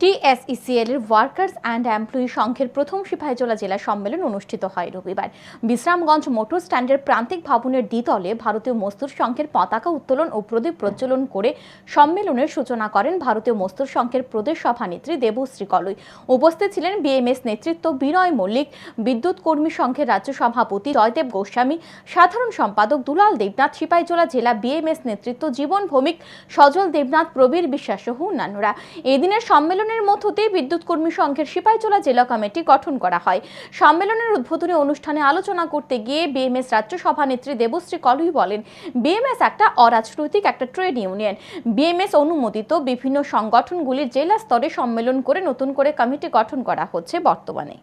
টিএসইসিএল এর workers and employee সংঘের প্রথম সিপাহীজলা জেলা সম্মেলন অনুষ্ঠিত হয় রবিবার। বিশ্রামগঞ্জ মোটর স্ট্যান্ডের প্রান্তিক ভবনের দ্বিতলে ভারতীয় মজদুর সংঘের পতাকা উত্তোলন ও প্রদীপ প্রজ্বলন করে সম্মেলনের সূচনা করেন ভারতীয় মজদুর সংঘের প্রদেশ সভানেত্রী দেবশ্রী কলই। উপস্থিত ছিলেন বিএমএস নেতৃত্ব বিনয় মল্লিক, বিদ্যুৎ কর্মী সংঘের রাজ্য সভাপতি জয়দেব গোস্বামী, সাধারণ সম্পাদক দুলাল দেবনাথ, সিপাহীজলা জেলা বিএমএস নেতৃত্ব জীবন ভৌমিক সজল দেবনাথ, প্রবীর বিশ্বাস সহ অন্যান্যরা। এই দিনের সম্মেলনের মধ্যতেই বিদ্যুৎ কর্মী সংঘের সিপাহীজলা জেলা কমিটি গঠন করা হয়। সম্মেলনের উদ্বোধনী অনুষ্ঠানে আলোচনা করতে গিয়ে বিএমএস রাজ্য সভানেত্রী দেবশ্রী কলুই বলেন, বিএমএস একটা অরাজনৈতিক একটা ট্রেড ইউনিয়ন। বিএমএস অনুমোদিত বিভিন্ন সংগঠনগুলির জেলা স্তরে সম্মেলন করে নতুন করে কমিটি গঠন করা হচ্ছে বর্তমানে।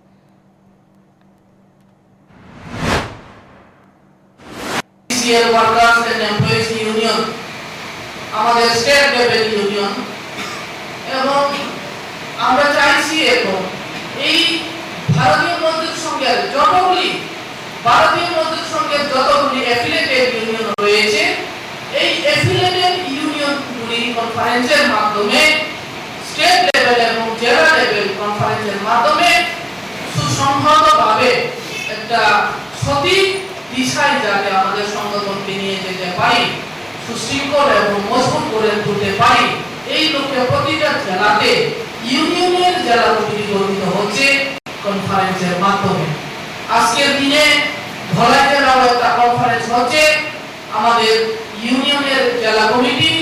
ওয়ার্কার্স এন্ড এমপ্লয়িজ ইউনিয়ন আমাদের লেভেল ইউনিয়ন এবং আমরা চাইছি এখন এই ভারতীয় মজদুর সংঘের যতগুলি, ভারতীয় মজদুর সংঘের যতগুলি অ্যাফিলিয়েটেড ইউনিয়ন রয়েছে, এই অ্যাফিলিয়েটেড ইউনিয়নগুলি কনফারেন্সের মাধ্যমে স্টেট লেভেল এবং জেলা লেভেল কনফারেন্সের মাধ্যমে সুসংহতভাবে একটা সঠিক দিশায় যাতে আমাদের সংগঠনকে নিয়ে যেতে পারি, সুশৃঙ্খল এবং মজবুত করে তুলতে পারি, এই লক্ষ্যে প্রতিটা জেলাতে ইউনিয়নের জেলা কমিটি গঠিত হচ্ছে কনফারেন্সের মাধ্যমে। আজকের দিনে ধলাই জেলার একটা কনফারেন্স হচ্ছে আমাদের ইউনিয়নের জেলা কমিটি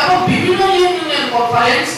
এবং বিভিন্ন ইউনিয়নের কনফারেন্স